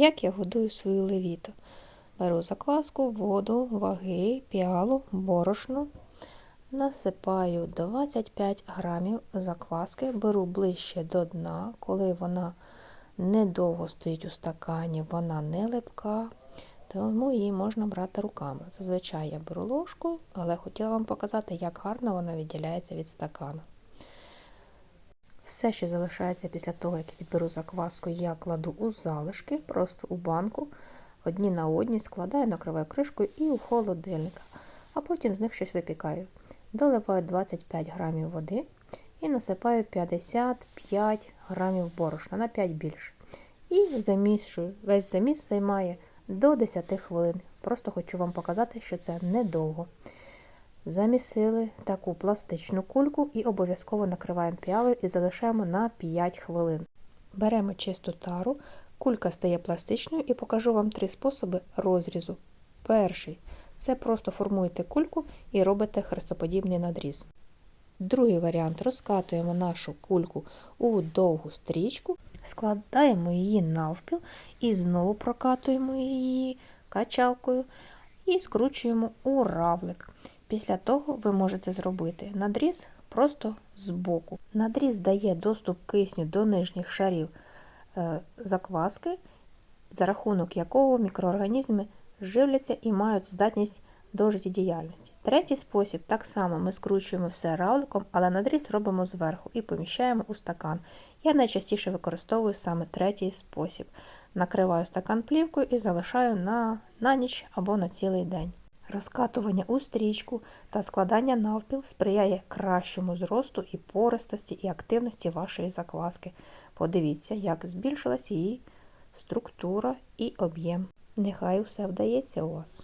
Як я годую свою левіту? Беру закваску, воду, ваги, піалу, борошно. Насипаю 25 грамів закваски, беру ближче до дна, коли вона недовго стоїть у стакані, вона не липка, тому її можна брати руками. Зазвичай я беру ложку, але хотіла вам показати, як гарно вона відділяється від стакану. Все, що залишається після того, як відберу закваску, я кладу у залишки, просто у банку, одні на одні, складаю, накриваю кришкою і у холодильник, а потім з них щось випікаю. Доливаю 25 грамів води і насипаю 55 грамів борошна на 5 більше. І замішую. Весь заміс займає до 10 хвилин. Просто хочу вам показати, що це недовго. Замісили таку пластичну кульку і обов'язково накриваємо піалою і залишаємо на 5 хвилин. Беремо чисту тару, кулька стає пластичною і покажу вам три способи розрізу. Перший це просто формуєте кульку і робите хрестоподібний надріз. Другий варіант розкатуємо нашу кульку у довгу стрічку, складаємо її навпіл і знову прокатуємо її качалкою і скручуємо у равлик. Після того ви можете зробити надріз просто з боку. Надріз дає доступ кисню до нижніх шарів е, закваски, за рахунок якого мікроорганізми живляться і мають здатність до життєдіяльності. Третій спосіб так само ми скручуємо все равликом, але надріз робимо зверху і поміщаємо у стакан. Я найчастіше використовую саме третій спосіб. Накриваю стакан плівкою і залишаю на, на ніч або на цілий день. Розкатування у стрічку та складання навпіл сприяє кращому зросту і пористості і активності вашої закваски. Подивіться, як збільшилась її структура і об'єм. Нехай усе вдається у вас.